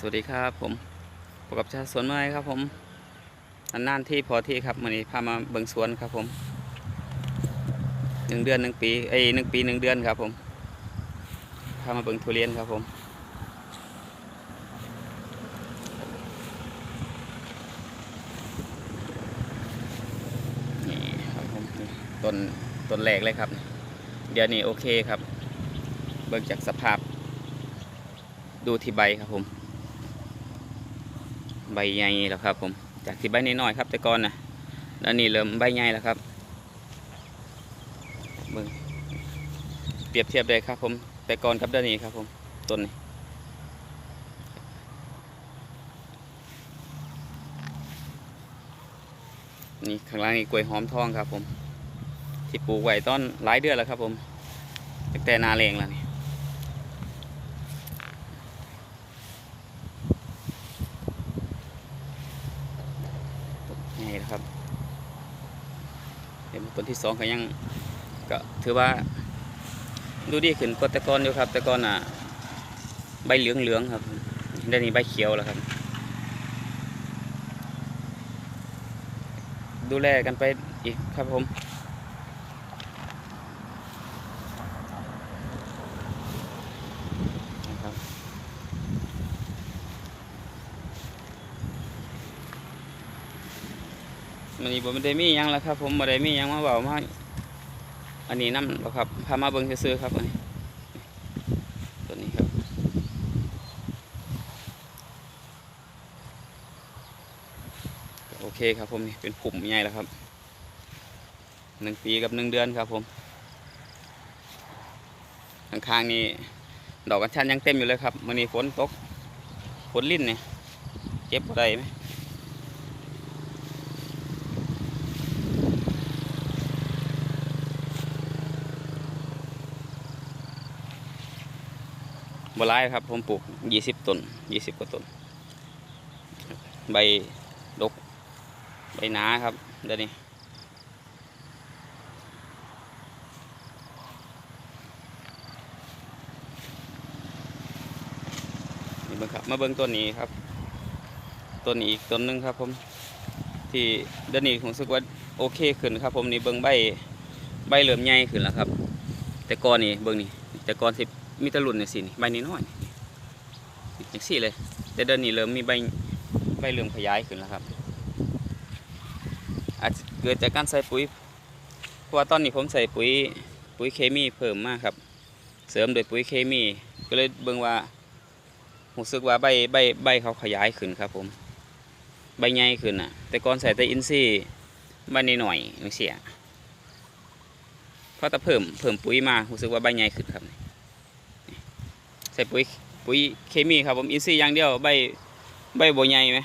สวัสดีครับผมพบกับชาสวนไม้ครับผมอันนานที่พอที่ครับวันนี้พามาเบิ่งสวนครับผมหนึ่งเดือนหนึ่งปีเอ้หนึ่งปีหนึ่งเดือนครับผมพามาเบิ่งทุเรียนครับผมนี่ครับผมนี่ต้นต้นแรกเลยครับ เดี๋ยวนี้โอเคครับ เบิ่งจากสภาพดูที่ใบครับผม ใบใหญ่แล้วครับ ผม จากที่ใบน้อยๆครับ แต่ก่อนนะแล้วนี่เริ่มใบใหญ่แล้วครับเบิ่งเปรียบเทียบได้ครับผม แต่ก่อนกับดี๋ยวนี้ครับผมต้นนี้นี่ข้างล่างนี่กล้วยหอมทองครับผม ที่ปลูกไว้ต้นหลายเดือนแล้วครับผมตั้งแต่นาแรงแล้วนี่ นี่นะครับเห็นต้นที่สองก็ยังก็ถือว่า ดูดีขึ้นกว่าแต่ก่อนอยู่ครับ แต่ก่อนอะใบเหลืองเหลืองๆครับได้นี้ใบเขียวแล้วครับ ดูแลกันไปอีกครับผมนะครับ มันนี้ผมได้มียังแล้วครับ ผมบ่ได้มียังมาเบามาอันนี้น้ำหรอครับพามาเบิ่งซื้อครับอันนี้ตัวนี้ครับโอเคครับผมนี่เป็นผุ่มใหญ่แล้วครับหนึ่งปีกับหนึ่งเดือนครับผมข้างๆนี่ดอกกัญชันยังเต็มอยู่เลยครับมันนี้ฝนตกฝนลิ้นเนี่ยเก็บอะไรไหม บหลายครับ ผมปลูกยี่สิบต้นยี่สิบกว่าต้น ใบดก ใบหนาครับเดี๋ยวนี้นี่เบิ่งครับ มาเบิ่งต้นนี้ครับ ต้นนี้อีกต้นหนึงครับผม ที่เดี๋ยวนี้ผมรู้สึกว่าโอเคขึ้นครับ ผมนี่เบิ่งใบ ใบเหลื่อมใหญ่ขึ้นแล้วครับ แต่ก่อนนี่เบิ่งนี่แต่ก่อนสิ มีตะลุ่นเนี่ยสินี่ใบนี้น้อยนี่อย่างสี่เลย แต่เดือนนี้เริ่มมีใบใบเริ่มขยายขึ้นแล้วครับ อาจจะเกิดจากการใส่ปุ๋ยเพราะว่าตอนนี้ผมใส่ปุ๋ยปุ๋ยเคมีเพิ่มมากครับ เสริมโดยปุ๋ยเคมี ก็เลยเบิ่งว่ารู้สึกว่าใบใบใบเขาขยายขึ้นครับ ผม ใบใหญ่ขึ้นอะ แต่ก่อนใส่แต่อินทรีย์ใบนิดหน่อยๆอย่างเสียเพราะแต่เพิ่มเพิ่มปุ๋ยมารู้สึกว่าใบใหญ่ขึ้นครับ ใส่ปุ๋ยปุ๋ยเคมีครับผมอินทรีย์อย่างเดียวใบใบบัวใหญ่ไหม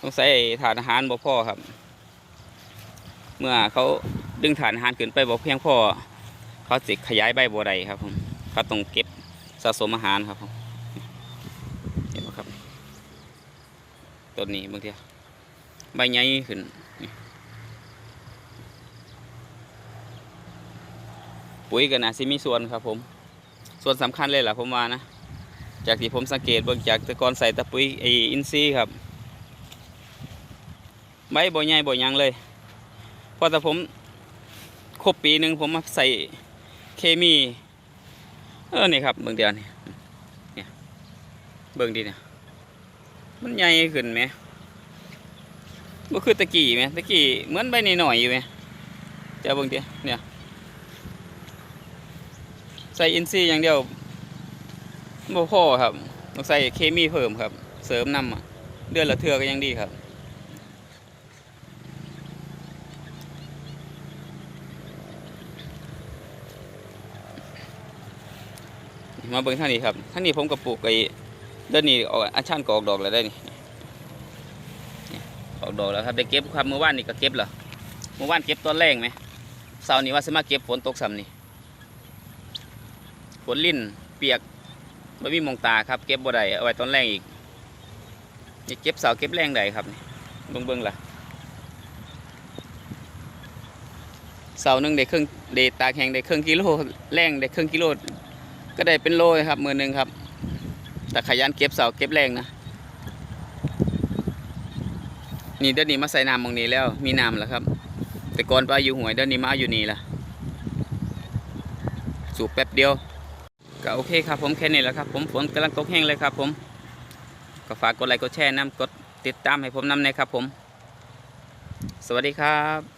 ต้องใส่ฐานอาหารบ่พอครับ เมื่อเขาดึงฐานอาหารขึ้นไปบ่เพียงพอเขาสิขยายใบบัวใดครับผมเขาต้องเก็บสะสมอาหารครับผมเห็นไหมครับต้นนี้บางทีใบใหญ่ขึ้นปุ๋ยก็น่าสิมีส่วนครับผม ส่วนสำคัญเลยแหละผมว่านะ จากที่ผมสังเกตเบิ่งจากต่ก่อนใส่ตะปุ๋ยไออินซีครับใบบ่ใหญ่บ่ยังเลยพอแต่ผมครบปีหนึ่งผมมาใส่เคมี เออนี่ครับเบิ่งเดียวนี่เนี่ยเบิ่งดีเนี่ยมันใหญ่ขึ้นไหมบ่คือตะกี้ไหมตะกี้เหมือนใบนหน่อยอยู่ไหมเจะเบิ่งเดียวเนี่ย ใส่อินทรีอย่างเดียวบ่พอครับต้องใส่เคมีเพิ่มครับ เสริมนำเดือนละเทือก็ยังดีครับมาเบิ่งท่านี้ครับท่านี้ผมก็ปลูกไอ้เดือนนี้ออกอัญชันก็ออกดอกแล้วได้นี่ออกดอกแล้วครับได้เก็บครับเมื่อวานนี่ก็เก็บแล้วเมื่อวานเก็บตอนแรงไหมเสาร์นี้ว่าสิมาเก็บฝนตกซ้ำนี่ ฝนลิ่นเปียกไม่มีมองตาครับเก็บบ่ได้เอาไว้ตอนแรกอีกนี่เก็บเสาเก็บแรงได้ครับเบิ่งเบิ่งล่ะเสาหนึ่งได้ครึ่งได้ตาแห้งได้ครึ่งกิโลแรงได้ครึ่งกิโลก็ได้เป็นโลครับมือหนึ่งครับแต่ขยันเก็บเสาเก็บแรงนะนี่เดี๋ยวนี้มาใส่น้ำมองนี้แล้วมีน้ำแล้วครับ แต่ก่อนไปอยู่หวยเดี๋ยวนี้มาอยู่นี่ละสูบแป๊บเดียว ก็โอเคครับผมแค่นี้แหละครับผมฝนกำลังตกแห้งเลยครับผมก็ฝากกดไลค์กดแชร์น้ำกดติดตามให้ผมนำนะครับผม สวัสดีครับ